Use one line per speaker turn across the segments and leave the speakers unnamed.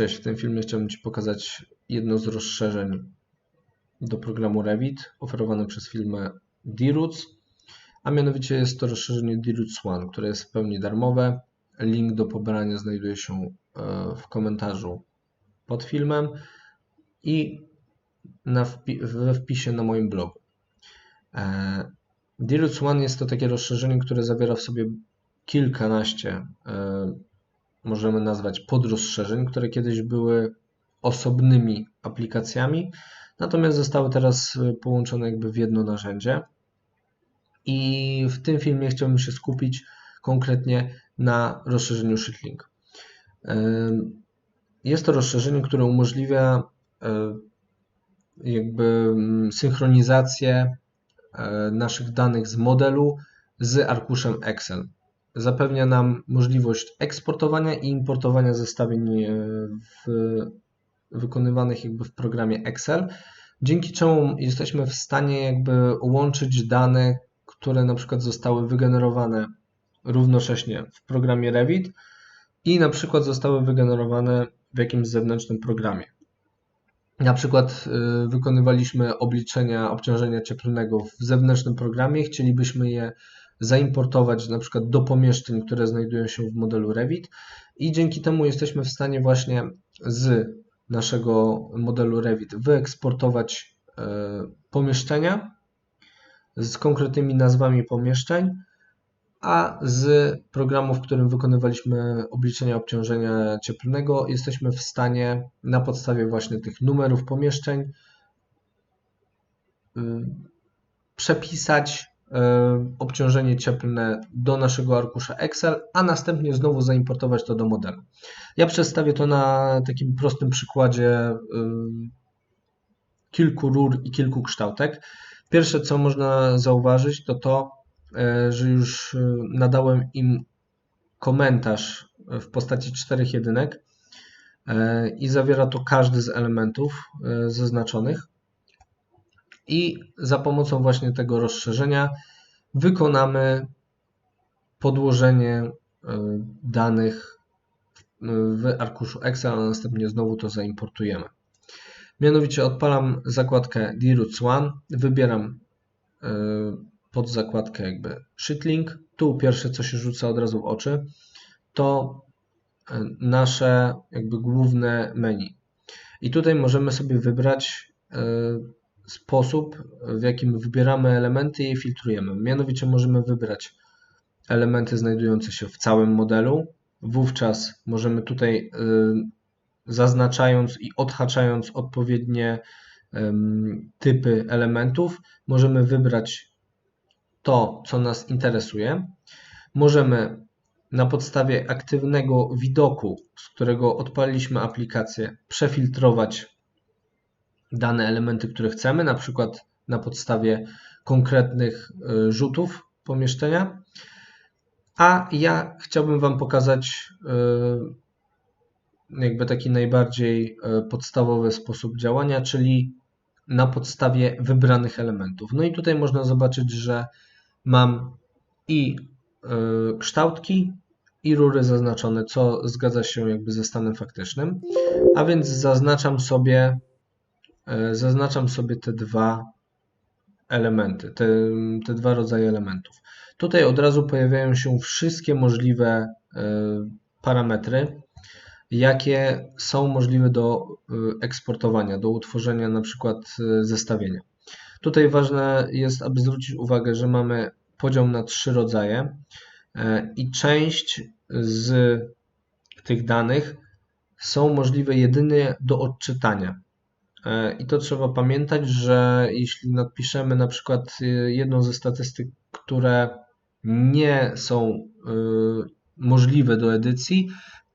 Cześć, w tym filmie chciałbym Ci pokazać jedno z rozszerzeń do programu Revit oferowane przez firmę D-Roots, a mianowicie jest to rozszerzenie D-Roots One, które jest w pełni darmowe. Link do pobrania znajduje się e, w komentarzu pod filmem i na wpi we wpisie na moim blogu. E, D-Roots One jest to takie rozszerzenie, które zawiera w sobie kilkanaście e, możemy nazwać podrozszerzeń, które kiedyś były osobnymi aplikacjami, natomiast zostały teraz y, połączone jakby w jedno narzędzie. I w tym filmie chciałbym się skupić konkretnie na rozszerzeniu Shitlink. Jest to rozszerzenie, które umożliwia y, jakby mm, synchronizację y, naszych danych z modelu z arkuszem Excel zapewnia nam możliwość eksportowania i importowania zestawień e, w, wykonywanych jakby w programie Excel, dzięki czemu jesteśmy w stanie jakby łączyć dane, które na przykład zostały wygenerowane równocześnie w programie Revit i na przykład zostały wygenerowane w jakimś zewnętrznym programie. Na przykład e, wykonywaliśmy obliczenia obciążenia cieplnego w zewnętrznym programie, chcielibyśmy je zaimportować na przykład do pomieszczeń, które znajdują się w modelu Revit. I dzięki temu jesteśmy w stanie właśnie z naszego modelu Revit wyeksportować e, pomieszczenia z konkretnymi nazwami pomieszczeń, a z programu, w którym wykonywaliśmy obliczenia obciążenia cieplnego, jesteśmy w stanie na podstawie właśnie tych numerów pomieszczeń y, przepisać E, obciążenie cieplne do naszego arkusza Excel, a następnie znowu zaimportować to do modelu. Ja przedstawię to na takim prostym przykładzie e, kilku rur i kilku kształtek. Pierwsze, co można zauważyć, to to, e, że już nadałem im komentarz w postaci czterech jedynek i zawiera to każdy z elementów zaznaczonych i za pomocą właśnie tego rozszerzenia wykonamy podłożenie e, danych w arkuszu Excel, a następnie znowu to zaimportujemy. Mianowicie odpalam zakładkę D-Roots One, wybieram e, pod zakładkę jakby Sheetlink. Tu pierwsze co się rzuca od razu w oczy to e, nasze jakby główne menu. I tutaj możemy sobie wybrać sposób, w jakim wybieramy elementy i je filtrujemy. Mianowicie możemy wybrać elementy znajdujące się w całym modelu. Wówczas możemy tutaj y, zaznaczając i odhaczając odpowiednie typy elementów, możemy wybrać to, co nas interesuje. Możemy na podstawie aktywnego widoku, z którego odpaliliśmy aplikację, przefiltrować dane elementy, które chcemy, na przykład na podstawie konkretnych y, rzutów pomieszczenia. A ja chciałbym Wam pokazać y, jakby taki najbardziej y, podstawowy sposób działania, czyli na podstawie wybranych elementów. No i tutaj można zobaczyć, że mam i kształtki, i rury zaznaczone, co zgadza się jakby ze stanem faktycznym. A więc zaznaczam sobie zaznaczam sobie te dwa elementy, te, te dwa rodzaje elementów. Tutaj od razu pojawiają się wszystkie możliwe e, parametry, jakie są możliwe do e, eksportowania, do utworzenia na przykład zestawienia. Tutaj ważne jest, aby zwrócić uwagę, że mamy podział na trzy rodzaje i część z tych danych są możliwe jedynie do odczytania. E, I to trzeba pamiętać, że jeśli napiszemy na przykład y, jedną ze statystyk, które nie są y, możliwe do edycji,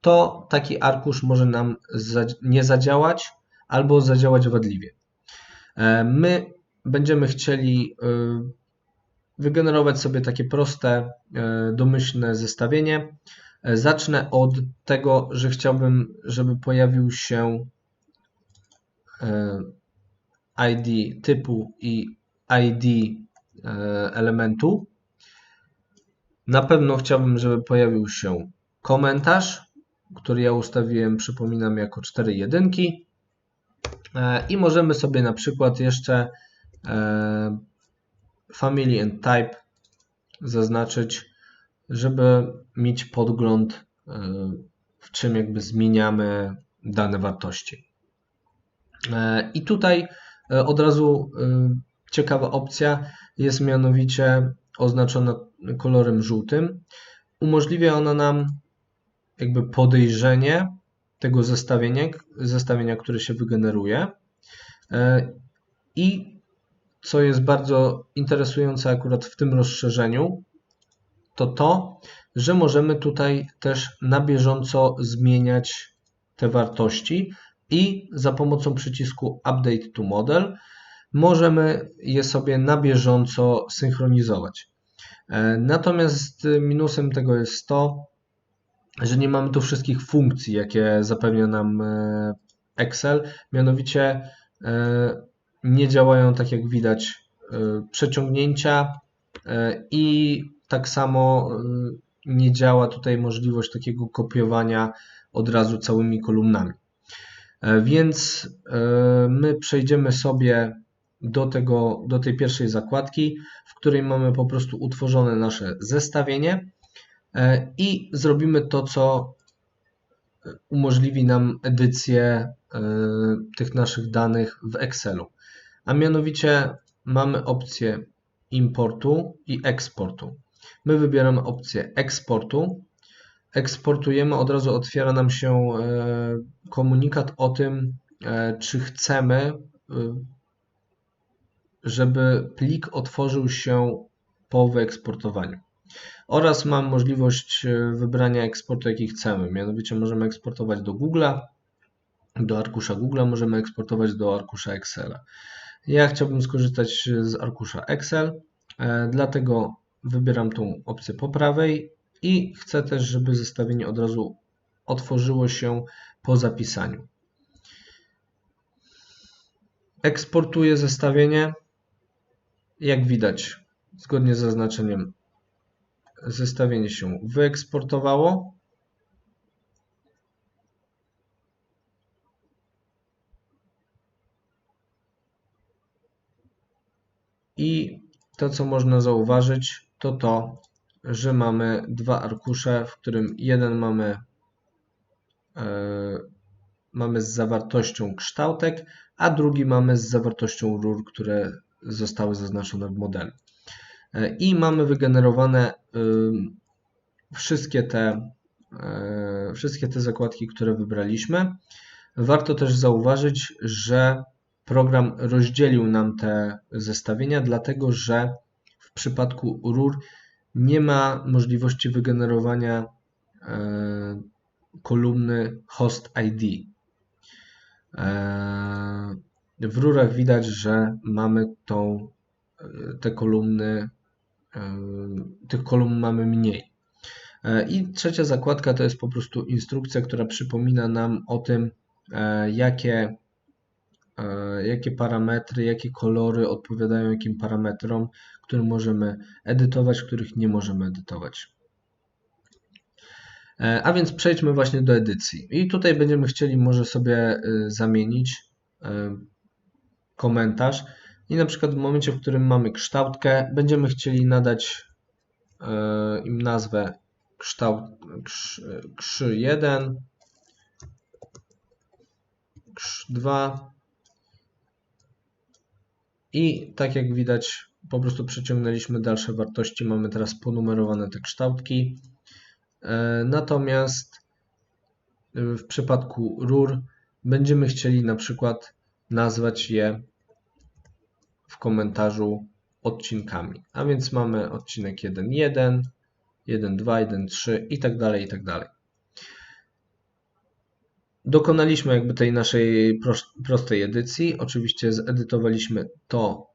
to taki arkusz może nam nie zadziałać albo zadziałać wadliwie. E, my będziemy chcieli wygenerować sobie takie proste, domyślne zestawienie. E, zacznę od tego, że chciałbym, żeby pojawił się E, ID typu i ID e, elementu. Na pewno chciałbym, żeby pojawił się komentarz który ja ustawiłem, przypominam, jako 4 jedynki. E, I możemy sobie na przykład jeszcze e, family and type zaznaczyć, żeby mieć podgląd, e, w czym jakby zmieniamy dane wartości. I tutaj od razu ciekawa opcja jest mianowicie oznaczona kolorem żółtym. Umożliwia ona nam jakby podejrzenie tego zestawienia, zestawienia, które się wygeneruje. E, I co jest bardzo interesujące akurat w tym rozszerzeniu, to to, że możemy tutaj też na bieżąco zmieniać te wartości i za pomocą przycisku Update to Model możemy je sobie na bieżąco synchronizować. E, natomiast minusem tego jest to, że nie mamy tu wszystkich funkcji, jakie zapewnia nam e, Excel. Mianowicie e, nie działają tak jak widać przeciągnięcia i tak samo nie działa tutaj możliwość takiego kopiowania od razu całymi kolumnami. Więc my przejdziemy sobie do, tego, do tej pierwszej zakładki, w której mamy po prostu utworzone nasze zestawienie e, i zrobimy to, co umożliwi nam edycję e, tych naszych danych w Excelu. A mianowicie mamy opcję importu i eksportu. My wybieramy opcję eksportu. Eksportujemy, od razu otwiera nam się e, komunikat o tym, czy chcemy żeby plik otworzył się po wyeksportowaniu. Oraz mam możliwość e, wybrania eksportu, jaki chcemy. Mianowicie możemy eksportować do Google'a, do arkusza Google'a, możemy eksportować do arkusza Excela. Ja chciałbym skorzystać z arkusza Excel, e, dlatego wybieram tą opcję po prawej i chcę też, żeby zestawienie od razu otworzyło się po zapisaniu. Eksportuję zestawienie. Jak widać, zgodnie z zaznaczeniem, zestawienie się wyeksportowało. I to, co można zauważyć, to to, że mamy dwa arkusze, w którym jeden mamy, yy, mamy z zawartością kształtek, a drugi mamy z zawartością rur, które zostały zaznaczone w modelu. E, I mamy wygenerowane wszystkie te, e, wszystkie te zakładki, które wybraliśmy. Warto też zauważyć, że program rozdzielił nam te zestawienia, dlatego że w przypadku rur nie ma możliwości wygenerowania e, kolumny host ID. W rurach widać, że mamy tą, e, te kolumny, e, tych kolumn mamy mniej. E, I trzecia zakładka to jest po prostu instrukcja, która przypomina nam o tym, jakie, jakie parametry, jakie kolory odpowiadają jakim parametrom, które możemy edytować, których nie możemy edytować. A więc przejdźmy właśnie do edycji. I tutaj będziemy chcieli może sobie zamienić komentarz i na przykład w momencie, w którym mamy kształtkę, będziemy chcieli nadać e, im nazwę kształt krzy1, krzy2 i tak jak widać po prostu przeciągnęliśmy dalsze wartości, mamy teraz ponumerowane te kształtki. E, natomiast w przypadku rur będziemy chcieli na przykład nazwać je w komentarzu odcinkami. A więc mamy odcinek 1.1, 1.2, 1.3 i tak dalej, i tak dalej. Dokonaliśmy jakby tej naszej prostej edycji. Oczywiście zedytowaliśmy to,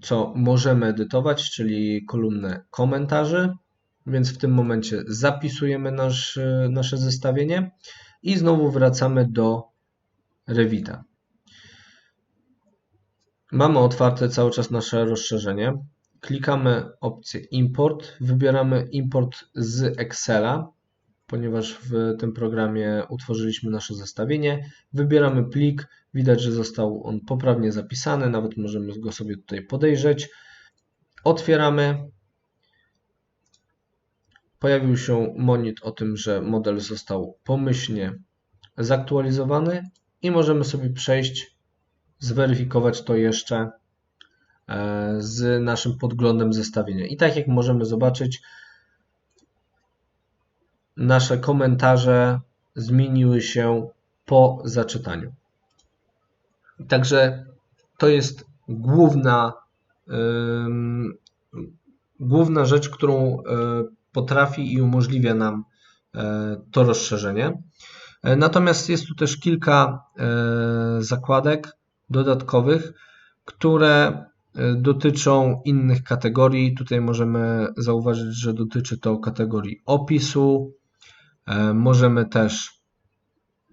co możemy edytować, czyli kolumnę komentarzy, więc w tym momencie zapisujemy nasz, nasze zestawienie i znowu wracamy do Revita. Mamy otwarte cały czas nasze rozszerzenie. Klikamy opcję Import, wybieramy Import z Excela ponieważ w tym programie utworzyliśmy nasze zestawienie. Wybieramy plik, widać, że został on poprawnie zapisany, nawet możemy go sobie tutaj podejrzeć. Otwieramy. Pojawił się monit o tym, że model został pomyślnie zaktualizowany i możemy sobie przejść, zweryfikować to jeszcze e, z naszym podglądem zestawienia. I tak jak możemy zobaczyć, nasze komentarze zmieniły się po zaczytaniu. Także to jest główna, główna rzecz, którą yy, potrafi i umożliwia nam yy, to rozszerzenie. E, natomiast jest tu też kilka e, zakładek dodatkowych, które dotyczą innych kategorii. Tutaj możemy zauważyć, że dotyczy to kategorii opisu, możemy też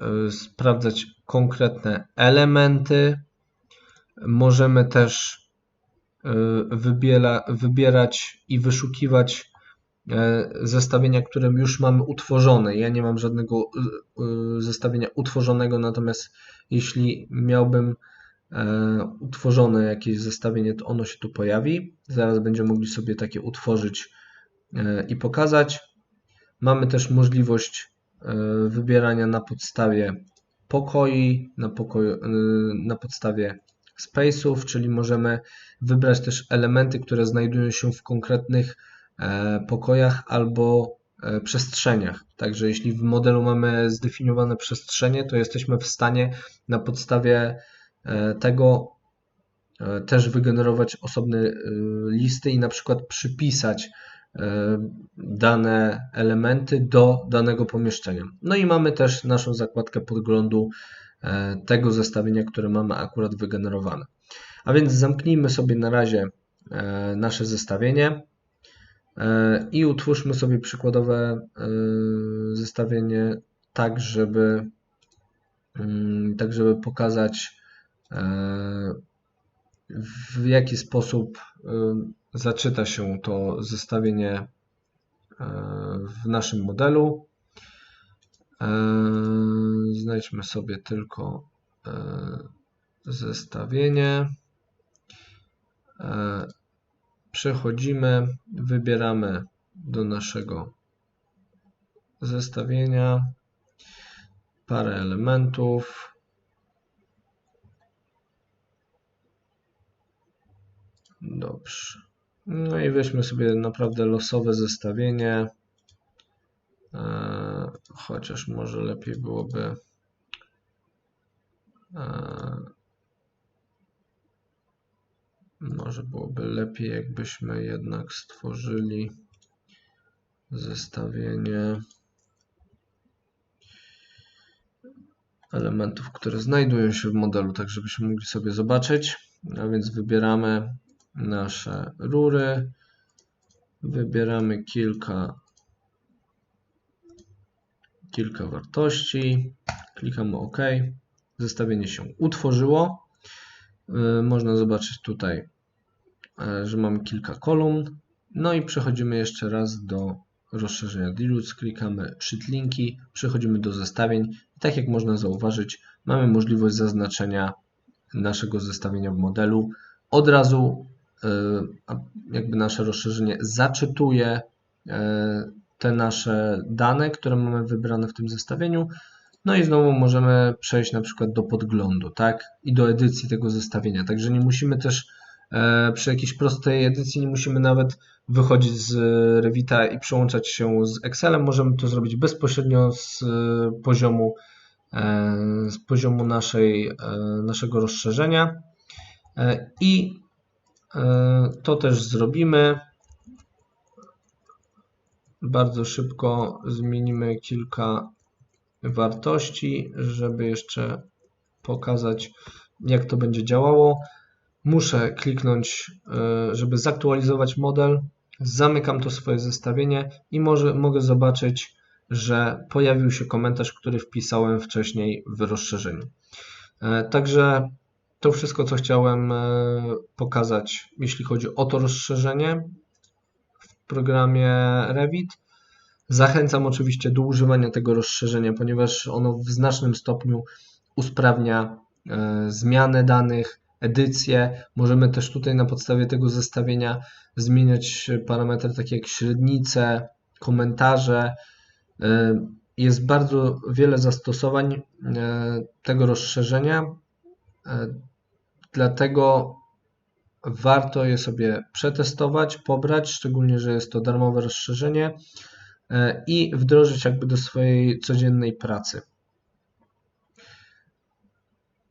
e, sprawdzać konkretne elementy. Możemy też e, wybiera, wybierać i wyszukiwać zestawienia, które już mamy utworzone. Ja nie mam żadnego zestawienia utworzonego, natomiast jeśli miałbym utworzone jakieś zestawienie, to ono się tu pojawi. Zaraz będziemy mogli sobie takie utworzyć i pokazać. Mamy też możliwość e, wybierania na podstawie pokoi, na, pokoju, e, na podstawie space'ów, czyli możemy wybrać też elementy, które znajdują się w konkretnych e, pokojach albo przestrzeniach. Także jeśli w modelu mamy zdefiniowane przestrzenie, to jesteśmy w stanie na podstawie tego też wygenerować osobne listy i na przykład przypisać dane elementy do danego pomieszczenia. No i mamy też naszą zakładkę podglądu e, tego zestawienia, które mamy akurat wygenerowane. A więc zamknijmy sobie na razie e, nasze zestawienie i utwórzmy sobie przykładowe zestawienie tak, żeby mm, tak, żeby pokazać w jaki sposób zaczyta się to zestawienie e, w naszym modelu. E, znajdźmy sobie tylko e, zestawienie. Przechodzimy, wybieramy do naszego zestawienia parę elementów. Dobrze. No i weźmy sobie naprawdę losowe zestawienie. E, chociaż może lepiej byłoby e, może byłoby lepiej, jakbyśmy jednak stworzyli zestawienie elementów, które znajdują się w modelu, tak żebyśmy mogli sobie zobaczyć. A więc wybieramy nasze rury. Wybieramy kilka, kilka wartości. Klikamy OK. Zestawienie się utworzyło. Y, można zobaczyć tutaj, y, że mamy kilka kolumn. No i przechodzimy jeszcze raz do rozszerzenia Dilutes, klikamy Shift linki, przechodzimy do zestawień i tak jak można zauważyć, mamy możliwość zaznaczenia naszego zestawienia w modelu. Od razu jakby nasze rozszerzenie zaczytuje e, te nasze dane, które mamy wybrane w tym zestawieniu. No i znowu możemy przejść na przykład do podglądu, tak? I do edycji tego zestawienia. Także nie musimy też e, przy jakiejś prostej edycji nie musimy nawet wychodzić z Revita i przełączać się z Excelem. Możemy to zrobić bezpośrednio z poziomu, z poziomu naszej, naszego rozszerzenia. I E, to też zrobimy. Bardzo szybko zmienimy kilka wartości, żeby jeszcze pokazać, jak to będzie działało. Muszę kliknąć, e, żeby zaktualizować model. Zamykam to swoje zestawienie i może, mogę zobaczyć, że pojawił się komentarz, który wpisałem wcześniej w rozszerzeniu. E, także to wszystko, co chciałem e, pokazać, jeśli chodzi o to rozszerzenie w programie Revit. Zachęcam oczywiście do używania tego rozszerzenia, ponieważ ono w znacznym stopniu usprawnia e, zmianę danych, edycję. Możemy też tutaj na podstawie tego zestawienia zmieniać parametry takie jak średnice, komentarze. E, jest bardzo wiele zastosowań tego rozszerzenia, dlatego warto je sobie przetestować, pobrać, szczególnie, że jest to darmowe rozszerzenie i wdrożyć jakby do swojej codziennej pracy.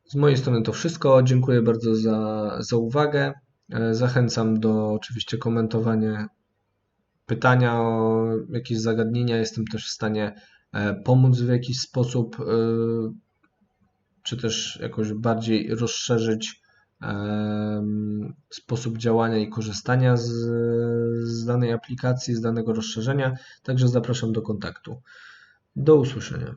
Z mojej strony to wszystko. Dziękuję bardzo za, za uwagę. E, zachęcam do oczywiście komentowania pytania o jakieś zagadnienia. Jestem też w stanie e, pomóc w jakiś sposób, e, czy też jakoś bardziej rozszerzyć sposób działania i korzystania z, z danej aplikacji, z danego rozszerzenia. Także zapraszam do kontaktu. Do usłyszenia.